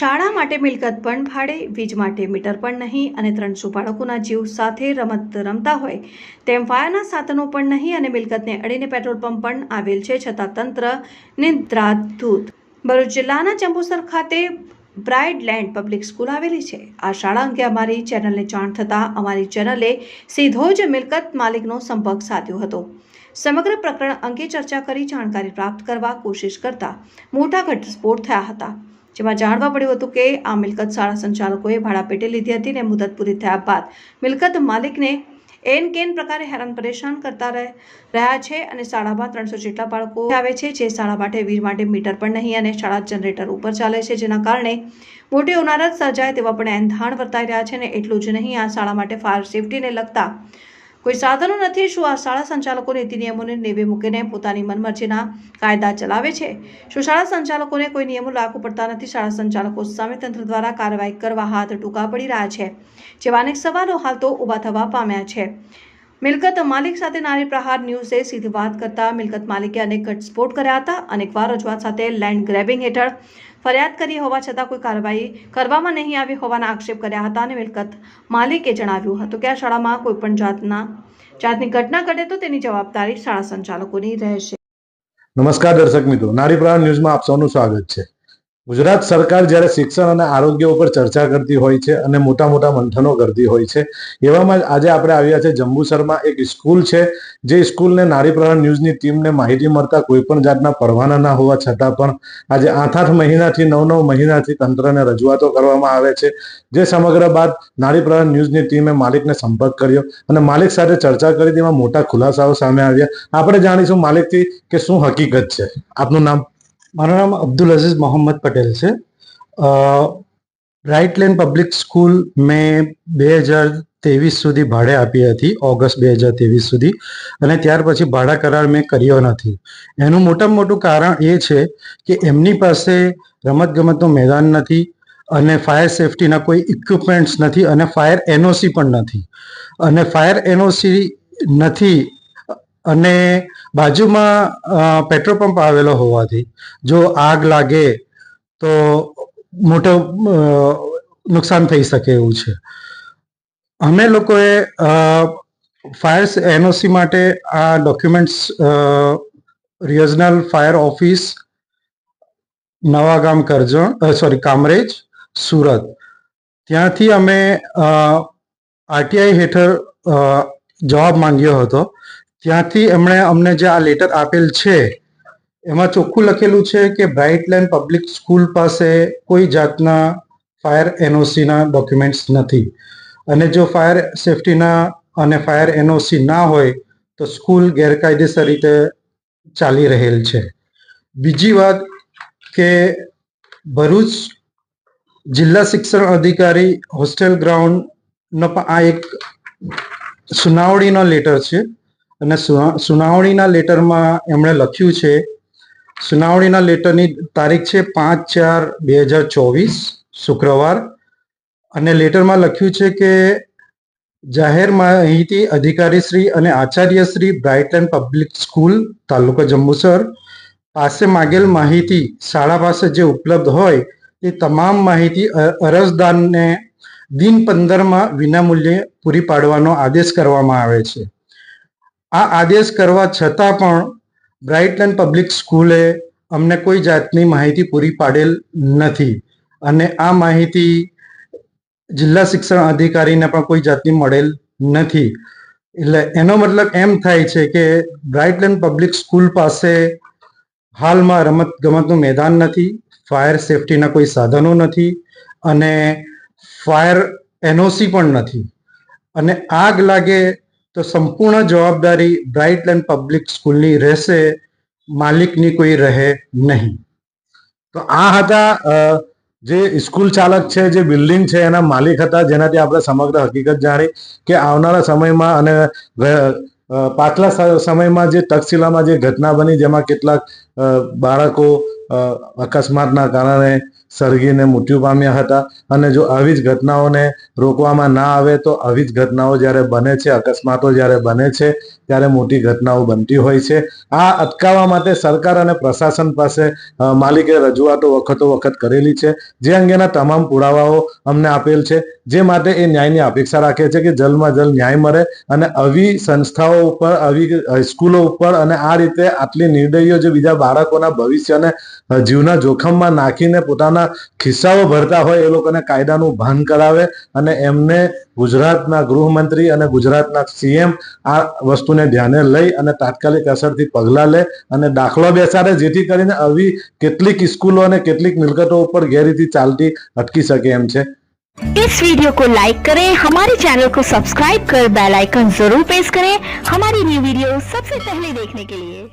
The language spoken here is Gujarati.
શાળા માટે મિલકત પણ ભાડે, વીજ માટે મીટર પણ નહીં અને ત્રણસો બાળકોના જીવ સાથે રમત રમતા હોય તેમ ફાયરના સાધનો પણ નહીં અને મિલકતને અડીને પેટ્રોલ પંપ પણ આવેલ છે છતાં તંત્ર નિદ્રાધૂત. ભરૂચ જિલ્લાના ચંપુસર ખાતે બ્રાઇડ લેન્ડ પબ્લિક સ્કૂલ આવેલી છે. આ શાળા અંગે અમારી ચેનલને જાણ થતાં અમારી ચેનલે સીધો જ મિલકત માલિકનો સંપર્ક સાધ્યો હતો. સમગ્ર પ્રકરણ અંગે ચર્ચા કરી જાણકારી પ્રાપ્ત કરવા કોશિશ કરતા મોટા ઘટસ્ફોટ થયા હતા. જેમાં જાણવા મળ્યું હતું કે આ મિલકત શાળા સંચાલકોએ ભાડા પેટે લીધી હતી ને મુદત પૂરી થયા બાદ મિલકત માલિકને એન કેન પ્રકારે હેરાન પરેશાન કરતા રહે- રહ્યા છે અને શાળામાં ત્રણસો જેટલા બાળકો આવે છે જે શાળા માટે વીર માટે મીટર પણ નહીં અને શાળા જનરેટર ઉપર ચાલે છે, જેના કારણે મોટી ઉનારત સર્જાય તેવા પણ એંધાણ વર્તાઈ રહ્યા છે ને એટલું જ નહીં, આ શાળા માટે ફાયર સેફટીને લગતા કોઈ સાધનો નથી, શું આ શાળા સંચાલકો નીતિ નિયમોને નેવે મૂકીને પોતાની મનમરજીના કાયદા ચલાવે છે? શું શાળા સંચાલકોને કોઈ નિયમો લાગુ પડતા નથી? શાળા સંચાલકો સામે તંત્ર દ્વારા કાર્યવાહી કરવા હાથ ટૂંકા પડી રહ્યા છે. જેવા અનેક સવાલો હાલ તો ઊભા થવા પામ્યા છે. મિલકત માલિક સાથે નારી પ્રહાર ન્યૂઝે સીધી વાત કરતા મિલકત માલિકે અનેક ઘટસ્ફોટ કર્યા હતા. અનેકવાર રજૂઆત સાથે લેન્ડ ગ્રેબિંગ હેઠળ ફરિયાદ કરી હોવા છતાં કોઈ કાર્યવાહી કરવામાં નહીં આવી હોવાના આક્ષેપ કર્યા હતા અને મિલકત માલિકે જણાવ્યું હતું કે આ શાળામાં કોઈ પણ જાતના, જાતની ઘટના ઘટે તો તેની જવાબદારી શાળા સંચાલકોની રહેશે. નમસ્કાર દર્શક મિત્રો, નારી પ્રાણ ન્યૂઝમાં આપ સૌનું સ્વાગત છે. ગુજરાત સરકાર જ્યારે શિક્ષણ અને આરોગ્ય ઉપર ચર્ચા કરતી હોય છે અને મોટા મોટા મંથનો કરતી હોય છે, એવામાં આજે આપણે આવ્યા છે. જંબુસરમાં એક સ્કૂલ છે, જે સ્કૂલને નારી પ્રહાર ન્યૂઝની ટીમને માહિતી મળતા કોઈ પણ જાતના પરવાના ના હોવા છતાં પણ આજે આઠ આઠ મહિનાથી નવ નવ મહિનાથી તંત્રને રજૂઆતો કરવામાં આવે છે, જે સમગ્ર બાદ નારી પ્રહાર ન્યૂઝની ટીમે માલિકને સંપર્ક કર્યો અને માલિક સાથે ચર્ચા કરી તેમાં મોટા ખુલાસાઓ સામે આવ્યા. આપણે જાણીશું માલિકથી કે શું હકીકત છે. આપનું નામ? મારું નામ અબ્દુલ અઝીઝ મોહમ્મદ પટેલ છે. રાઇટ લેન પબ્લિક સ્કૂલ મેં બે હજાર ત્રેવીસ સુધી ભાડે આપી હતી, ઓગસ્ટ બે હજાર ત્રેવીસ સુધી. અને ત્યાર પછી ભાડા કરાર મેં કર્યો નથી. એનું મોટામાં મોટું કારણ એ છે કે એમની પાસે રમતગમતનું મેદાન નથી અને ફાયર સેફટીના કોઈ ઇક્વિપમેન્ટ્સ નથી અને ફાયર એનઓસી પણ નથી. અને ફાયર એનઓસી નથી અને બાજુમાં પેટ્રોલ પંપ આવેલો હોવાથી જો આગ લાગે તો મોટો નુકસાન થઈ શકે એવું છે. અમે લોકોએ ફાયર એનઓસી માટે આ documents regional fire office, Navagam Karjan sorry, Kamrej, Surat. ત્યાંથી અમે આરટીઆઈ હેઠળ જવાબ માંગ્યો હતો. ત્યાંથી એમણે અમને જે આ લેટર આપેલ છે, એમાં ચોખ્ખું લખેલું છે કે બ્રાઇટ લેન્ડ પબ્લિક સ્કૂલ પાસે કોઈ જાતના ફાયર એનઓસીના ડોક્યુમેન્ટ્સ નથી. અને જો ફાયર સેફટીના અને ફાયર એનઓસી ના હોય, તો સ્કૂલ ગેરકાયદેસર રીતે ચાલી રહેલ છે. બીજી વાત કે ભરૂચ જિલ્લા શિક્ષણ અધિકારી હોસ્ટેલ ગ્રાઉન્ડનો પણ આ એક સુનાવણીનો લેટર છે. અને સુના- સુનાવણીના લેટરમાં એમણે લખ્યું છે, સુનાવણીના લેટરની તારીખ છે પાંચ ચાર બે હજાર ચોવીસ, શુક્રવાર. અને લેટરમાં લખ્યું છે કે, જાહેર માહિતી અધિકારી શ્રી અને Acharya Shri Brightland public school, taluka Jambusar, પાસે માગેલ માહિતી શાળા પાસે જે ઉપલબ્ધ હોય એ તમામ માહિતી અરજદારને દિન પંદરમાં વિનામૂલ્યે પૂરી પાડવાનો આદેશ કરવામાં આવે છે. આ આદેશ કરવા છતાં પણ બ્રાઇટલેન્ડ પબ્લિક સ્કૂલે અમને કોઈ જાતની માહિતી પૂરી પાડેલ નથી. અને આ માહિતી જિલ્લા શિક્ષણ અધિકારીને પણ કોઈ જાતની મળેલ નથી. એટલે એનો મતલબ એમ થાય છે કે બ્રાઇટલેન્ડ પબ્લિક સ્કૂલ પાસે હાલમાં રમત ગમતનું મેદાન નથી, ફાયર સેફટીના કોઈ સાધનો નથી અને ફાયર એનઓસી પણ નથી. અને આગ લાગે તો સંપૂર્ણ જવાબદારી બ્રાઇટલેન્ડ પબ્લિક સ્કૂલની રહેશે, માલિકની કોઈ રહે નહીં. તો આ હતા જે સ્કૂલ ચાલક છે, જે બિલ્ડિંગ છે, એના માલિક હતા, જેનાથી આપણે સમગ્ર હકીકત જાણી કે આવનારા સમયમાં અને પાછલા સમયમાં જે તક્ષશિલામાં જે ઘટના બની, જેમાં કેટલાક બાળકો અકસ્માતના કારણે સળગીને મૃત્યુ પામ્યા હતા. અને જો આવી જ ઘટનાઓને રોકવામાં ના આવે તો આવી જ ઘટનાઓ જ્યારે બને છે, અકસ્માતો જ્યારે બને છે, ત્યારે મોટી ઘટનાઓ બનતી હોય છે. આ અટકાવવા માટે સરકાર અને પ્રશાસન પાસે માલિકે રજૂઆતો વખતો વખત કરેલી છે. જે અંગેના તમામ પુરાવાઓ અમને આપેલ છે. જે માટે એ ન્યાયની અપેક્ષા રાખે છે કે જલમાં જલ ન્યાય મળે અને આવી સંસ્થાઓ ઉપર, આવી સ્કૂલો ઉપર અને આ રીતે આટલી નિર્દયીઓ જે બીજા બાળકોના ભવિષ્યને જીવના જોખમમાં નાખીને પોતાના ખિસ્સાઓ ભરતા હોય એ લોકોને કાયદાનું ભાન કરાવે અને એમને ગુજરાતના ગૃહમંત્રી અને ગુજરાતના સીએમ આ વસ્તુને ધ્યાને લઈ અને તાત્કાલિક અસરથી પગલાં લે અને દાખલો બેસાડે જેથી કરીને આવી કેટલીક સ્કૂલો અને કેટલીક મિલકતો ઉપર ગેરરીતિ ચાલતી અટકી શકે એમ છે इस वीडियो को लाइक करें हमारे चैनल को सब्सक्राइब कर बेल आइकन जरूर प्रेस करें हमारी न्यू वीडियो सबसे पहले देखने के लिए